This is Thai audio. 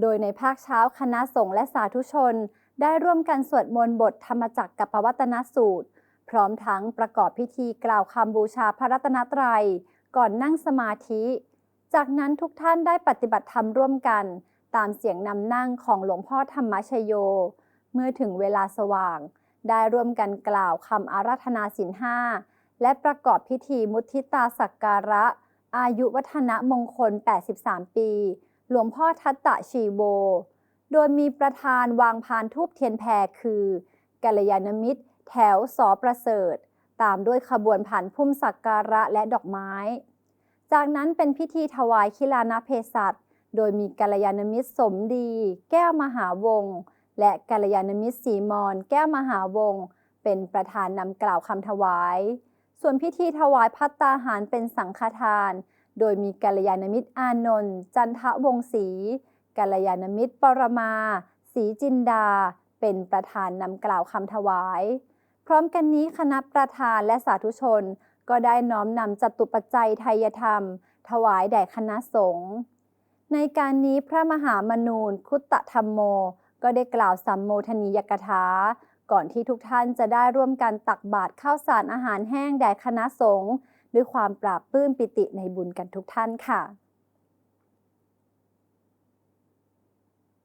โดยในภาคเช้าคณะสงฆ์และสาธุชน ได้ร่วมกันสวดมนต์บทธรรมจักรกับปวัตนสูตร พร้อมทั้งประกอบพิธีกล่าวคำบูชาพระรัตนตรัย ก่อนนั่งสมาธิ จากนั้นทุกท่านได้ปฏิบัติธรรมร่วมกัน ตามเสียงนำนั่งของหลวงพ่อธรรมชโย เมื่อถึงเวลาสว่าง ได้ร่วมกันกล่าวคำอาราธนาศีลห้าและประกอบพิธีมุทิตาสักการะ อายุวัฒนมงคล 83 ปี หลวงพ่อทัตตะชีโวโดยมีประธานวางพานทูบเทียนแพรคือกัลยาณมิตร แถวสอประเสริฐ ตามด้วยขบวนผ่านพุ่มสักการะและดอกไม้ จากนั้นเป็นพิธีถวายคิลานะเพศัตโดยมีกัลยาณมิตรสมดี แก้วมหาวงศ์และกัลยาณมิตรสีมอน แก้วมหาวงศ์เป็นประธานนำกล่าวคำถวาย ส่วนพิธีถวายพัตตาหารเป็นสังฆทาน โดยมีกัลยาณมิตรอานนท์จันทะวงศรีกัลยาณมิตรปรมาศรีจินดา เป็นประธานนำกล่าวคำถวาย พร้อมกันนี้คณะประธานและสาธุชน ก็ได้น้อมนำจตุปัจจัยไทยธรรม ถวายแด่คณะสงฆ์ในการนี้พระมหามนูนคุตตธรรมโม ก็ได้กล่าวสัมโมทนียกถา ก่อนที่ทุกท่านจะได้ร่วมกันตักบาตรข้าวสารอาหารแห้งแด่คณะสงฆ์ด้วยความปราบปลื้มปิติในบุญกันทุกท่านค่ะ